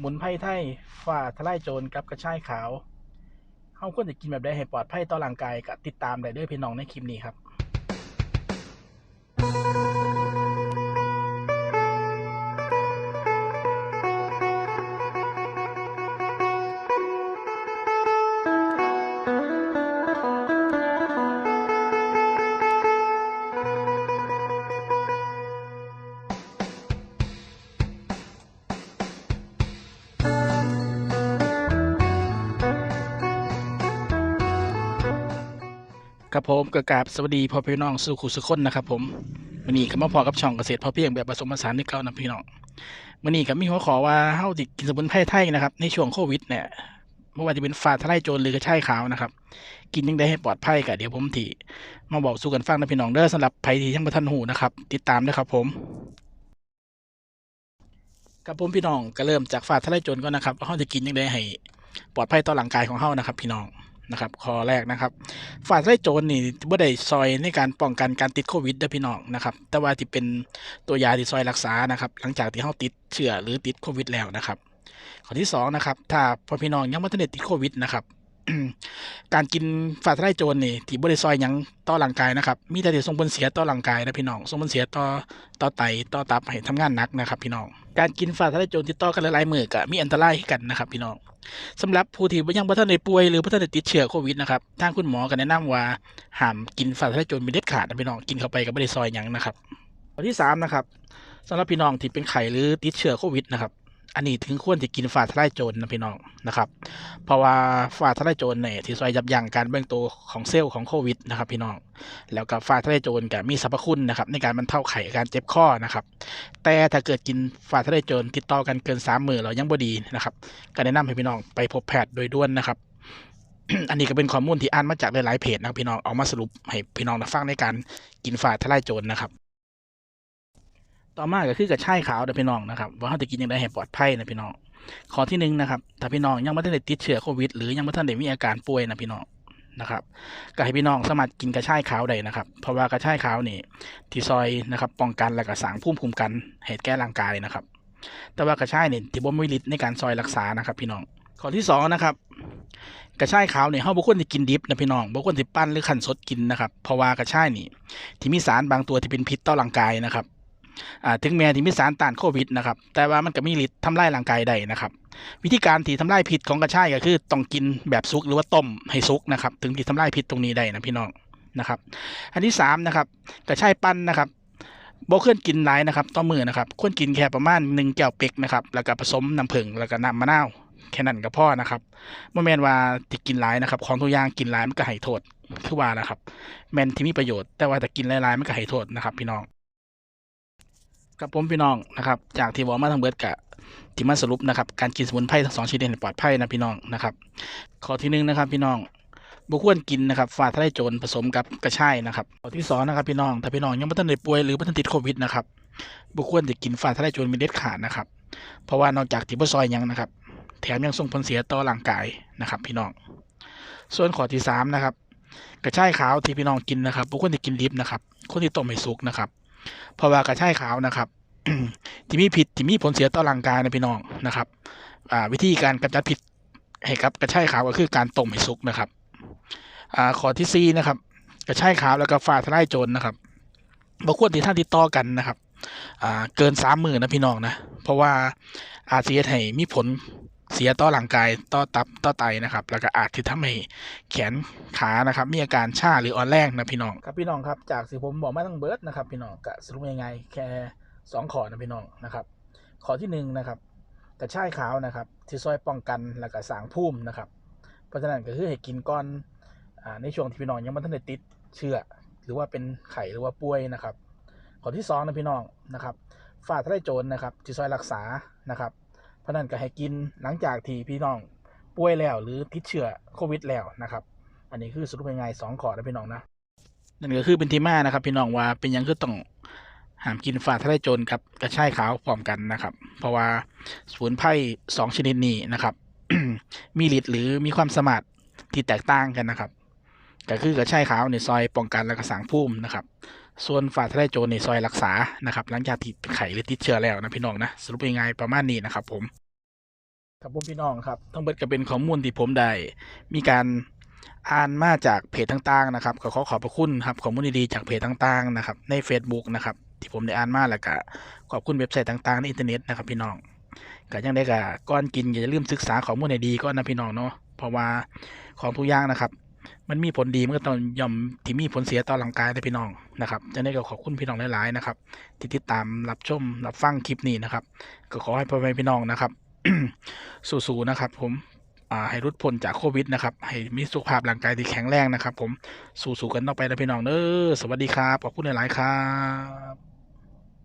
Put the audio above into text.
หมุนไพ่ไทยฝ่าทลายโจรกับกระชายขาวเฮาควรจะกินแบบใดให้ปลอดภัยต่อร่างกายก็ติดตามได้เด้อพี่น้องในคลิปนี้ครับ กับผมกกาบสวัสดีพ่อพี่น้องสู่ขุสุคนนะครับผมวันนี้ก็มาพอกับช่องเกษตรพอเพียงแบบผสมผสานที่เก่านะพี่น้องวันนี้ก็มีหัวขอว่าเฮาสิกินสมุนไพรไทยนะครับในช่วงโควิดเนี่ยไม่ว่าจะเป็นฟ้าทลายโจรหรือกระชายขาวนะครับ กินยังได้ให้ปลอดภัยก็เดี๋ยวผมที่มาบอกสู่กันฟังนะพี่น้องเด้อสำหรับภัยที่ยังบ่ทันหูนะครับ ติดตามด้วยครับผมกับผมพี่น้องก็เริ่มจากฟ้าทลายโจรก่อนนะครับเฮาจะกินยังได้ให้ปลอดภัยต่อร่างกายของเฮานะครับ พี่น้อง นะครับข้อแรกนะครับฝ่าไส้โจรนี่บ่ได้ซอยในการป้องกันการติดโควิดเด้อพี่น้องนะครับ แต่ว่าที่เป็นตัวยาที่ซอยรักษานะครับ หลังจากที่เฮาติดเชื้อหรือติดโควิดแล้วนะครับข้อที่สองนะครับถ้าพ่อพี่น้องยังบ่ทันได้ติดโควิดนะครับ การกินฝ่าไส้โจรนี่ที่บ่ได้ซอยหยังต่อร่างกายนะครับมีแต่ที่ส่งผลเสียต่อร่างกายนะพี่น้องส่งผลเสียต่อต่อไตต่อตับให้ทำงานหนักนะครับ พี่น้องการกินฝ่าไส้โจรติดต่อกันหลายๆมื้อก็มีอันตรายให้กันนะครับ พี่น้องสำหรับผู้ที่ยังบ่ทันได้ป่วยหรือบ่ทันได้ติดเชื้อโควิดนะครับทางคุณหมอก็แนะนำว่าห้ามกินฟาทะลายโจรเป็นเด็ดขาดนะพี่น้องกินเข้าไปก็บ่ได้ซอยหยังนะครับข้อที่สามนะครับสำหรับพี่น้องที่เป็นไข้หรือติดเชื้อโควิดนะครับ อันนี้ถึงควรที่กินฟ้าทะลายโจรนะพี่น้องนะครับ เพราะว่าฟ้าทะลายโจรเนี่ยที่ซอยยับยั้งการเบ่งตัวของเซลล์ของโควิดนะครับพี่น้อง แล้วก็ฟ้าทะลายโจรก็มีสรรพคุณนะครับในการบรรเทาไข้อาการเจ็บคอนะครับ แต่ถ้าเกิดกินฟ้าทะลายโจรติดต่อกันเกินสามมือแล้วยังบ่ดีนะครับก็แนะนำให้พี่น้องไปพบแพทย์โดยด่วนนะครับอันนี้ก็เป็นข้อมูลที่อ่านมาจากหลายๆเพจนะพี่น้องเอามาสรุปให้พี่น้องฟังในการกินฝาทลายโจรนะครับ ต่อมาก็คือกระชายขาวนะพี่น้องนะครับว่าเขาจะกินยังไงให้ปลอดภัยนะพี่น้องข้อที่หนึ่งนะครับถ้าพี่น้องยังไม่ได้ติดเชื้อโควิด หรือยังไม่ทันได้มีอาการป่วยนะพี่น้องนะครับก็ให้พี่น้องสามารถกินกระชายขาวได้นะครับ เพราะว่ากระชายขาวนี่ที่ซอยนะครับป้องกันและก็สร้างภูมิคุ้มกันให้แก้ร่างกายนะครับ แต่ว่ากระชายนี่ที่บ่มีฤทธิ์ในการซอยรักษานะครับ พี่น้องข้อที่สองนะครับกระชายขาวเนี่ยเฮาบ่ควรสิกินดิบนะพี่น้องบ่ควรสิปั้นหรือคั่นสดกินนะครับเพราะว่ากระชายนี่ที่มีสารบางตัวที่เป็นพิษต่อร่างกายนะครับ ถึงแม้ที่มีสารต้านโควิดนะครับแต่ว่ามันก็มีฤทธิ์ทำลายร่างกายได้นะครับ วิธีการที่ทำลายพิษของกระชายก็คือต้องกินแบบสุกหรือว่าต้มให้สุกนะครับ ถึงที่ทำลายพิษตรงนี้ได้นะพี่น้องนะครับ อันที่สามนะครับกระชายปั้นนะครับบ่ควรกินหลายนะครับต่อมือนะครับควรกินแค่ประมาณหนึ่งแก้วเป๊กนะครับแล้วก็ผสมน้ำผึ้งแล้วก็น้ำมะนาวแค่นั้นก็พอนะครับบ่อแมนว่าที่กินหลายนะครับ ของทุกอย่างกินหลายมันก็ให้โทษคือว่านะครับ แมนที่มีประโยชน์แต่ว่าแต่กินหลายๆมันก็ให้โทษนะครับ พี่น้อง กับผมพี่น้องนะครับจากที่บอกมาทั้งเบิดกะที่มาสรุปนะครับการกินสมุนไพรทั้งสองชนิดให้ปลอดภัยนะพี่น้องนะครับข้อที่หนึ่งนะครับพี่น้องบ่ควรกินนะครับฟ้าทะลายโจรผสมกับกระชายนะครับข้อที่สองนะครับพี่น้องถ้าพี่น้องยังไม่ทันได้ป่วยหรือไม่ทันติดโควิดนะครับบ่ควรจะกินฟ้าทะลายโจรเป็นเด็ดขาดนะครับเพราะว่านอกจากที่บ่ซอยยังนะครับ แถมยังส่งผลเสียต่อร่างกายนะครับ พี่น้อง ส่วนข้อที่สามนะครับกระชายขาวที่พี่น้องกินนะครับบ่ควรจะกินดิบนะครับควรที่ต้มให้สุกนะครับ เพราะว่ากระชายขาวนะครับที่มีพิษที่มีผลเสียต่อร่างกายนะพี่น้องนะครับอ่าวิธีการกำจัดพิษให้กับกระชายขาวก็คือการต้มให้สุกนะครับอ่าข้อที่สี่นะครับ กระชายขาวแล้วก็ฟ้าทลายโจรนะครับบ่ควรที่ท่านติดต่อกันนะครับอ่าเกินสามหมื่นนะพี่น้องนะเพราะว่าอาจจะเฮ็ดให้มีผล เสียต่อร่างกายต่อตับต่อไตนะครับ แล้วก็อาจจะทำให้แขนขานะครับ มีอาการชาหรืออ่อนแรงนะพี่น้องครับพี่น้องครับจากสิผมบอกมาทั้งเบิร์ดนะครับพี่น้องกะสรุปยังไงแค่สองขอนะพี่น้องนะครับข้อที่หนึ่งนะครับกระชายขาวนะครับที่ซอยป้องกันแล้วก็สางภูมินะครับ เพราะฉะนั้นก็คือให้กินก่อนในช่วงที่พี่น้องยังไม่ทันได้ติดเชื้อหรือว่าเป็นไข้หรือว่าป่วยนะครับ ข้อที่สองนะพี่น้องนะครับฝ้าทะลโจรนะครับที่ซอยรักษานะครับ เพราะนั้นก็ให้กินหลังจากที่พี่น้องป่วยแล้วหรือติดเชื้อโควิดแล้วนะครับ อันนี้คือสรุปยังไงสองข้อนะพี่น้องนะนั่นก็คือเป็นที่มานะครับ พี่น้องว่าเป็นยังคือต้องห้ามกินฝาทะลายโจรกับกระชายขาวพร้อมกันนะครับ เพราะว่าสมุนไพรสองชนิดนี้นะครับ มีฤทธิ์หรือมีความสามารถที่แตกต่างกันนะครับก็คือกระชายขาวในซอยป้องกันและก็สร้างภูมินะครับ ส่วนฝ่าทะลายโจรในซอยรักษานะครับหลังจากที่เป็นไข้หรือติดเชื้อแล้วนะพี่น้องนะสรุปยังไงประมาณนี้นะครับผมครับผมพี่น้องครับทั้งเบิดก็เป็นข้อมูลที่ผมได้มีการอ่านมาจากเพจต่างๆนะครับก็ขอขอบพระคุณครับข้อมูลดีๆจากเพจต่างๆนะครับใน Facebook นะครับที่ผมได้อ่านมาแล้วก็ขอบคุณเว็บไซต์ต่างๆในอินเทอร์เน็ตนะครับพี่น้องก็ยังได้ก็ก่อนกินอย่าลืมศึกษาข้อมูลให้ดีก่อนนะพี่น้องเนาะเพราะว่าของทุกอย่างนะครับ มันมีผลดีมันก็ต้องย่อมที่มีผลเสียต่อร่างกายนะพี่น้องนะครับจะได้ก็ขอบคุณพี่น้องหลายๆนะครับที่ติดตามรับชมรับฟังคลิปนี้นะครับ ก็ขอให้พ่อแม่พี่น้องนะครับ สู้ๆนะครับ ผมให้รุดพ้นจากโควิดนะครับ ให้มีสุขภาพร่างกายที่แข็งแรงนะครับ ผมสู้ๆกันต่อไปนะพี่น้องเด้อสวัสดีครับขอบคุณหลายๆครับ